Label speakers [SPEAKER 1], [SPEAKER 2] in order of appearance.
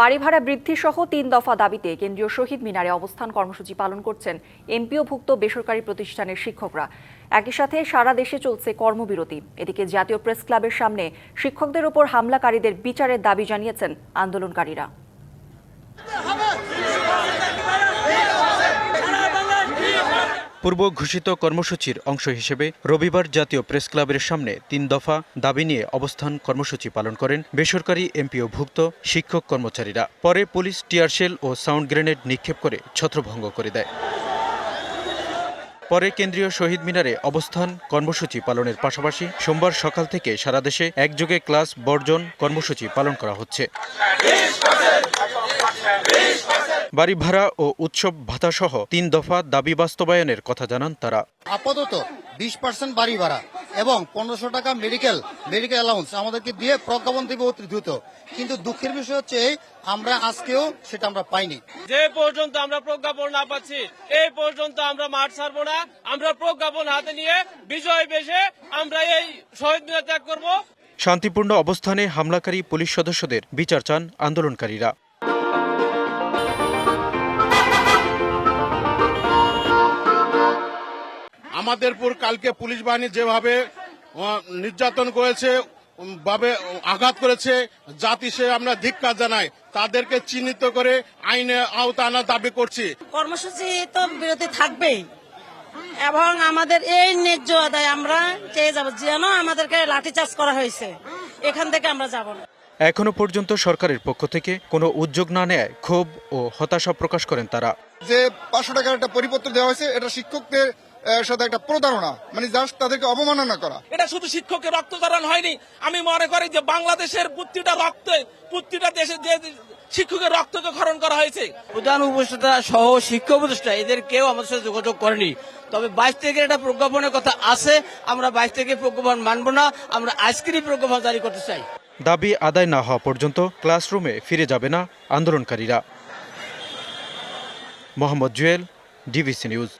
[SPEAKER 1] বাড়ি ভাড়া বৃদ্ধি সহ তিন দফা দাবিতে কেন্দ্রীয় শহীদ মিনারে অবস্থান কর্মসূচি পালন করছেন এমপিওভুক্ত বেসরকারি প্রতিষ্ঠানের শিক্ষকরা। একই সাথে সারা দেশে চলছে কর্মবিরতি। এদিকে জাতীয় প্রেস ক্লাবের সামনে শিক্ষকদের উপর হামলাকারীদের বিচারের দাবি জানিয়েছেন আন্দোলনকারীরা।
[SPEAKER 2] পূর্ব ঘোষিত কর্মসূচির অংশ হিসেবে রবিবার জাতীয় প্রেস ক্লাবের সামনে তিন দফা দাবি নিয়ে অবস্থান কর্মসূচি পালন করেন বেসরকারি এমপিওভুক্ত শিক্ষক কর্মচারীরা। পরে পুলিশ টিয়ারশেল ও সাউন্ড গ্রেনেড নিক্ষেপ করে ছত্রভঙ্গ করে দেয়। পরে কেন্দ্রীয় শহীদ মিনারে অবস্থান কর্মসূচি পালনের পাশাপাশি সোমবার সকাল থেকে সারা দেশে একযোগে ক্লাস বর্জন কর্মসূচি পালন করা হচ্ছে। বাড়ি ভাড়া ও উৎসব ভাতা সহ তিন দফা দাবি বাস্তবায়নের কথা জানান তারা।
[SPEAKER 3] আপাতত বিশ পার্সেন্ট বাড়ি ভাড়া এবং পনেরোশো টাকা মেডিকেল মেডিকেল অ্যালাউন্স আমাদেরকে দিয়ে প্রজ্ঞাপন দেবে অতি দ্রুত। কিন্তু দুঃখের বিষয় হচ্ছে আমরা আজকেও সেটা আমরা পাইনি।
[SPEAKER 4] যে পর্যন্ত আমরা প্রজ্ঞাপন না পাচ্ছি এই পর্যন্ত আমরা মাঠ ছাড়বো না। আমরা প্রজ্ঞাপন হাতে নিয়ে বিজয় বেশে আমরা এই শহীদ মিনার ত্যাগ করব।
[SPEAKER 2] শান্তিপূর্ণ অবস্থানে হামলাকারী পুলিশ সদস্যদের বিচার চান আন্দোলনকারীরা।
[SPEAKER 5] আমাদের উপর কালকে পুলিশ বাহিনী যেভাবে নির্যাতন করেছে ভাবে আঘাত করেছে জাতি সে আমরা ধিক্কার জানাই। তাদেরকে চিহ্নিত করে আইনে আওতা আনার দাবি করছি।
[SPEAKER 6] কর্মসূচি তো বিরতি থাকবেই। এবং আমাদের এই ন্যায্য আদায় আমরা চেয়ে যাব যেন আমাদেরকে লাঠিচার্জ করা হয়েছে। এখান থেকে আমরা যাব না।
[SPEAKER 2] এখনও পর্যন্ত সরকারের পক্ষ থেকে কোনো উদ্যোগ না নেয় ক্ষোভ ও হতাশা প্রকাশ করেন তারা।
[SPEAKER 7] যে পাঁচশো টাকার একটা পরিপত্র দেওয়া হয়েছে এটা শিক্ষকদের সাথে একটা প্রতারণা মানে জাস্ট তাদেরকে অবমাননা করা।
[SPEAKER 4] এটা শুধু শিক্ষকের রক্তকরণ হয়নি। আমি মনে করি যে বাংলাদেশের প্রতিটা রক্তে প্রতিটা দেশে যে শিক্ষকের রক্তকে খরণ করা হয়েছে।
[SPEAKER 8] প্রধান উপদেষ্টা সহ শিক্ষক উপদেষ্টা এদের কেউ আমাদের সাথে যোগাযোগ করেনি। তবে বাইশ তারিখের একটা প্রজ্ঞাপনের কথা আছে আমরা বাইশ তারিখের প্রজ্ঞাপন মানব না আমরা আইসক্রিম প্রজ্ঞাপন জারি করতে চাই।
[SPEAKER 2] দাবি আদায় না হওয়া পর্যন্ত ক্লাসরুমে ফিরে যাবে না আন্দোলনকারীরা। Mohammad Jewel DBC news.